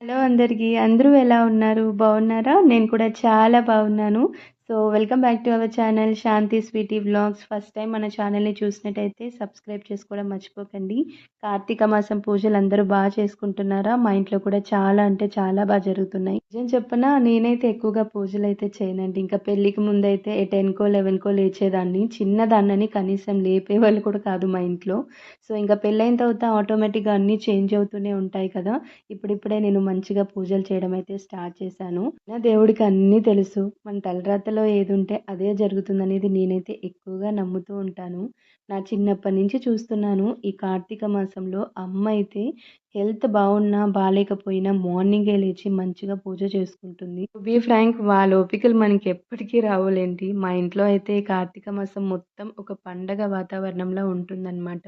Hello అందరికీ. అందరూ ఎలా ఉన్నారు? బాగున్నారా? నేను కూడా చాలా బాగున్నాను. So welcome back to our channel Shanti sweety vlogs. First time మన ఛానల్ని చూసినట్టయితే సబ్స్క్రైబ్ చేసుకోవడం మర్చిపోకండి. కార్తీక మాసం పూజలు అందరూ బాగా చేసుకుంటున్నారా? మా ఇంట్లో కూడా చాలా అంటే చాలా బాగా జరుగుతున్నాయి. నిజం చెప్పనా నేనైతే ఎక్కువగా పూజలు అయితే చేయనండి. ఇంకా పెళ్ళికి ముందైతే టెన్కో లెవెన్కో లేచేదాన్ని. చిన్నదాన్నని కనీసం లేపే వాళ్ళు కూడా కాదు మా ఇంట్లో. సో ఇంకా పెళ్ళైన తర్వాత ఆటోమేటిక్గా అన్నీ చేంజ్ అవుతూనే ఉంటాయి కదా. ఇప్పుడిప్పుడే నేను మంచిగా పూజలు చేయడం అయితే స్టార్ట్ చేశాను. నా దేవుడికి అన్నీ తెలుసు. మన తలరాతలో ఏది ఉంటే అదే జరుగుతుందనేది నేనైతే ఎక్కువగా నమ్ముతూ ఉంటాను. నా చిన్నప్పటి నుంచి చూస్తున్నాను. ఈ కార్తీక మాసంలో అమ్మ అయితే హెల్త్ బాగున్నా బాగాలేకపోయినా మార్నింగే లేచి మంచిగా పూజ చేసుకుంటుంది. బి ఫ్రాంక్ వాళ్ళ ఓపికలు మనకి ఎప్పటికీ రావులేంటి. మా ఇంట్లో అయితే కార్తీక మాసం మొత్తం ఒక పండగ వాతావరణంలో ఉంటుందన్నమాట.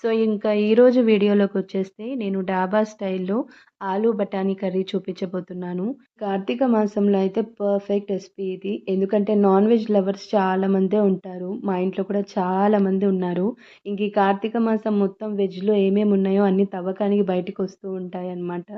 సో ఇంకా ఈరోజు వీడియోలోకి వచ్చేస్తే నేను డాబా స్టైల్లో ఆలు బఠానీ కర్రీ చూపించబోతున్నాను. కార్తీక మాసంలో అయితే పర్ఫెక్ట్ రెసిపీ ఇది. ఎందుకంటే నాన్ వెజ్ లవర్స్ చాలా మందే ఉంటారు. మా ఇంట్లో కూడా చాలా మంది ఉన్నారు. ఇంక ఈ కార్తీక మాసం మొత్తం వెజ్లో ఏమేమి ఉన్నాయో అన్ని తవ్వకానికి బయటకు వస్తూ ఉంటాయి అన్నమాట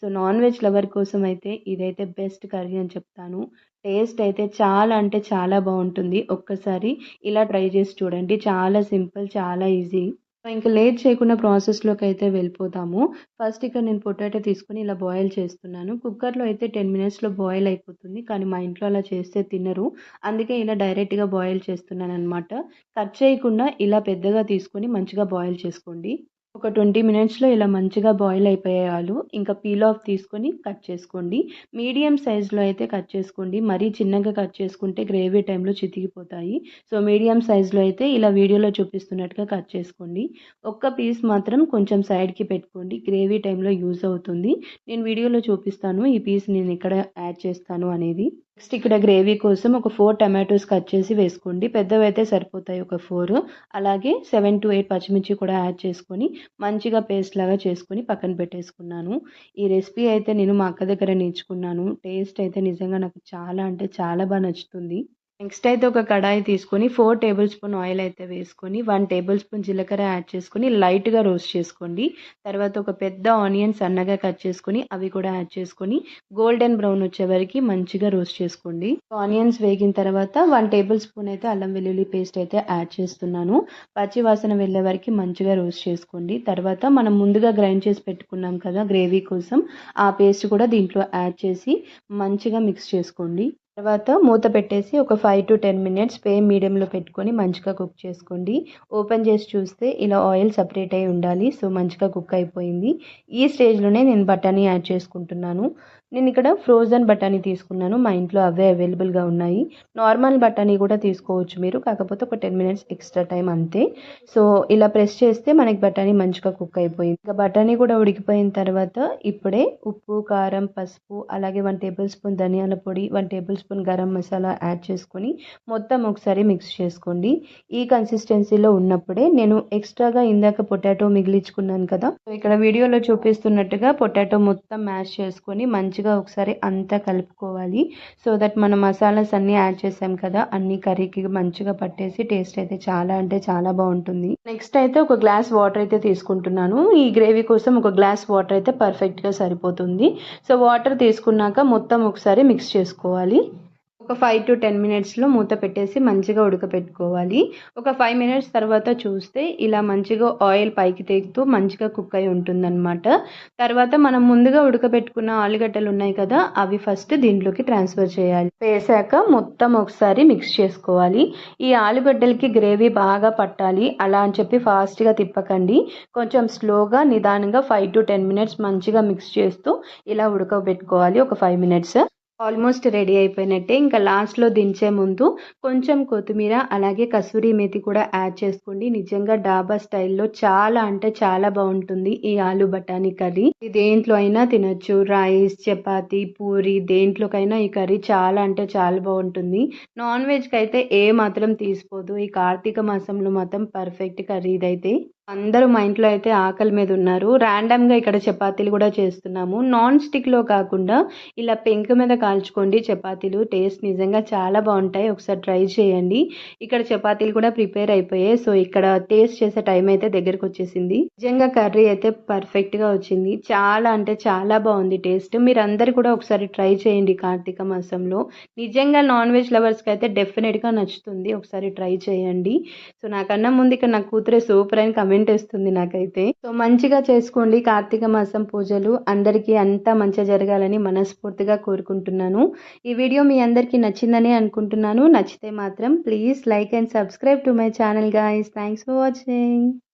సో నాన్ వెజ్ లవర్ కోసం అయితే ఇదైతే బెస్ట్ కర్రీ అని చెప్తాను. టేస్ట్ అయితే చాలా అంటే చాలా బాగుంటుంది. ఒక్కసారి ఇలా ట్రై చేసి చూడండి. చాలా సింపుల్ చాలా ఈజీ. ఇంకా లేట్ చేయకుండా ప్రాసెస్లోకి అయితే వెళ్ళిపోతాము ఫస్ట్ ఇక్కడ నేను పొటాటో తీసుకుని ఇలా బాయిల్ చేస్తున్నాను. కుక్కర్లో అయితే టెన్ మినిట్స్లో బాయిల్ అయిపోతుంది. కానీ మా ఇంట్లో అలా చేస్తే తినరు. అందుకే ఇలా డైరెక్ట్గా బాయిల్ చేస్తున్నాను అనమాట కట్ చేయకుండా ఇలా పెద్దగా తీసుకొని మంచిగా బాయిల్ చేసుకోండి. ఒక ట్వంటీ మినిట్స్లో ఇలా మంచిగా బాయిల్ అయిపోయే ఆలు. ఇంకా పీల్ ఆఫ్ తీసుకొని కట్ చేసుకోండి. మీడియం సైజులో అయితే కట్ చేసుకోండి. మరీ చిన్నగా కట్ చేసుకుంటే గ్రేవీ టైంలో చితికిపోతాయి. సో మీడియం సైజులో అయితే ఇలా వీడియోలో చూపిస్తున్నట్టుగా కట్ చేసుకోండి. ఒక్క పీస్ మాత్రం కొంచెం సైడ్కి పెట్టుకోండి. గ్రేవీ టైంలో యూజ్ అవుతుంది. నేను వీడియోలో చూపిస్తాను. ఈ పీస్ నేను ఇక్కడ యాడ్ చేస్తాను అనేది. నెక్స్ట్ ఇక్కడ గ్రేవీ కోసం ఒక ఫోర్ టమాటోస్ కట్ చేసి వేసుకోండి. పెద్దవి అయితే సరిపోతాయి ఒక ఫోర్. అలాగే సెవెన్ టు ఎయిట్ పచ్చిమిర్చి కూడా యాడ్ చేసుకొని మంచిగా పేస్ట్ లాగా చేసుకొని పక్కన పెట్టేసుకున్నాను. ఈ రెసిపీ అయితే నేను మా అక్క దగ్గర నేర్చుకున్నాను. టేస్ట్ అయితే నిజంగా నాకు చాలా అంటే చాలా బాగా నచ్చుతుంది. నెక్స్ట్ అయితే ఒక కడాయి తీసుకొని ఫోర్ టేబుల్ స్పూన్ ఆయిల్ అయితే వేసుకొని వన్ టేబుల్ స్పూన్ జీలకర్ర యాడ్ చేసుకొని లైట్గా రోస్ట్ చేసుకోండి. తర్వాత ఒక పెద్ద ఆనియన్ సన్నగా కట్ చేసుకొని అవి కూడా యాడ్ చేసుకొని గోల్డెన్ బ్రౌన్ వచ్చే వరకు మంచిగా రోస్ట్ చేసుకోండి. ఆనియన్స్ వేగిన తర్వాత వన్ టేబుల్ స్పూన్ అయితే అల్లం వెల్లుల్లి పేస్ట్ అయితే యాడ్ చేస్తున్నాను. పచ్చి వాసన వెళ్ళే వరకు మంచిగా రోస్ట్ చేసుకోండి. తర్వాత మనం ముందుగా గ్రైండ్ చేసి పెట్టుకున్నాం కదా గ్రేవీ కోసం ఆ పేస్ట్ కూడా దీంట్లో యాడ్ చేసి మంచిగా మిక్స్ చేసుకోండి. తర్వాత మూత పెట్టేసి ఒక ఫైవ్ టు టెన్ మినిట్స్ పే మీడియంలో పెట్టుకొని మంచిగా కుక్ చేసుకోండి. ఓపెన్ చేసి చూస్తే ఇలా ఆయిల్ సపరేట్ అయి ఉండాలి. సో మంచిగా కుక్ అయిపోయింది. ఈ స్టేజ్లోనే నేను బఠానీ యాడ్ చేసుకుంటున్నాను. నేను ఇక్కడ ఫ్రోజన్ బఠానీ తీసుకున్నాను. మా ఇంట్లో అవే అవైలబుల్గా ఉన్నాయి. నార్మల్ బఠానీ కూడా తీసుకోవచ్చు మీరు. కాకపోతే ఒక టెన్ మినిట్స్ ఎక్స్ట్రా టైం అంతే. సో ఇలా ప్రెస్ చేస్తే మనకి బఠానీ మంచిగా కుక్ అయిపోయింది. ఇంకా బఠానీ కూడా ఉడికిపోయిన తర్వాత ఇప్పుడే ఉప్పు కారం పసుపు అలాగే వన్ టేబుల్ స్పూన్ ధనియాల పొడి one table spoon garam masala add చేసుకొని మొత్తం ఒకసారి మిక్స్ చేసుకోండి. ఈ కన్సిస్టెన్సీలో ఉన్నప్పుడే నేను ఎక్స్ట్రాగా ఇందాక పొటాటో మిగిలించుకున్నాను కదా. ఇక్కడ వీడియోలో చూపిస్తున్నట్టుగా పొటాటో మొత్తం మ్యాష్ చేసుకొని మంచి మంచిగా ఒకసారి అంతా కలుపుకోవాలి. సో దట్ మనం మసాలాస్ అన్నీ యాడ్ చేసాం కదా అన్ని కర్రీకి మంచిగా పట్టేసి టేస్ట్ అయితే చాలా అంటే చాలా బాగుంటుంది. నెక్స్ట్ అయితే ఒక గ్లాస్ వాటర్ అయితే తీసుకుంటున్నాను. ఈ గ్రేవీ కోసం ఒక గ్లాస్ వాటర్ అయితే పర్ఫెక్ట్గా సరిపోతుంది. సో వాటర్ తీసుకున్నాక మొత్తం ఒకసారి మిక్స్ చేసుకోవాలి. ఒక ఫైవ్ టు టెన్ మినిట్స్లో మూత పెట్టేసి మంచిగా ఉడకపెట్టుకోవాలి. ఒక ఫైవ్ మినిట్స్ తర్వాత చూస్తే ఇలా మంచిగా ఆయిల్ పైకి తెగుతూ మంచిగా కుక్ అయి ఉంటుందన్నమాట. తర్వాత మనం ముందుగా ఉడకబెట్టుకున్న ఆలుగడ్డలు ఉన్నాయి కదా అవి ఫస్ట్ దీంట్లోకి ట్రాన్స్ఫర్ చేయాలి. వేసాక మొత్తం ఒకసారి మిక్స్ చేసుకోవాలి. ఈ ఆలుగడ్డలకి గ్రేవీ బాగా పట్టాలి. అలా అని చెప్పి ఫాస్ట్గా తిప్పకండి. కొంచెం స్లోగా నిదానంగా ఫైవ్ టు టెన్ మినిట్స్ మంచిగా మిక్స్ చేస్తూ ఇలా ఉడకబెట్టుకోవాలి ఒక ఫైవ్ మినిట్స్ ఆల్మోస్ట్ రెడీ అయిపోయినట్టే. ఇంకా లాస్ట్లో దించే ముందు కొంచెం కొత్తిమీర అలాగే కసూరి మేతి కూడా యాడ్ చేసుకోండి. నిజంగా డాబా స్టైల్లో చాలా అంటే చాలా బాగుంటుంది ఈ ఆలు బఠానీ కర్రీ. దేంట్లో అయినా తినొచ్చు. రైస్ చపాతి పూరి దేంట్లోకైనా ఈ కర్రీ చాలా అంటే చాలా బాగుంటుంది. నాన్ వెజ్కి అయితే ఏ మాత్రం తీసిపోదు ఈ కార్తీక మాసంలో మాత్రం పర్ఫెక్ట్ కర్రీ ఇదైతే. అందరూ మా ఇంట్లో అయితే ఆకలి మీద ఉన్నారు. ర్యాండమ్గా ఇక్కడ చపాతీలు కూడా చేస్తున్నాము. నాన్ స్టిక్లో కాకుండా ఇలా పెంక మీద కాల్చుకోండి చపాతీలు. టేస్ట్ నిజంగా చాలా బాగుంటాయి. ఒకసారి ట్రై చేయండి. ఇక్కడ చపాతీలు కూడా ప్రిపేర్ అయిపోయాయి. సో ఇక్కడ టేస్ట్ చేసే టైం అయితే దగ్గరకు వచ్చేసింది. నిజంగా కర్రీ అయితే పర్ఫెక్ట్గా వచ్చింది. చాలా అంటే చాలా బాగుంది టేస్ట్ మీరందరూ కూడా ఒకసారి ట్రై చేయండి కార్తీక మాసంలో. నిజంగా నాన్ వెజ్ లవర్స్కి అయితే డెఫినెట్గా నచ్చుతుంది. ఒకసారి ట్రై చేయండి. సో నాకన్నా ముందు ఇక్కడ నా కూతురే సూపర్ అని కమెంట్ వస్తుంది నాకైతే. సో మంచిగా చేసుకోండి కార్తీక మాసం పూజలు. అందరికీ అంతా మంచిగా జరగాలని మనస్ఫూర్తిగా కోరుకుంటున్నాను. ఈ వీడియో మీ అందరికీ నచ్చిందని అనుకుంటున్నాను. నచ్చితే మాత్రం please like and subscribe to my channel guys thanks for watching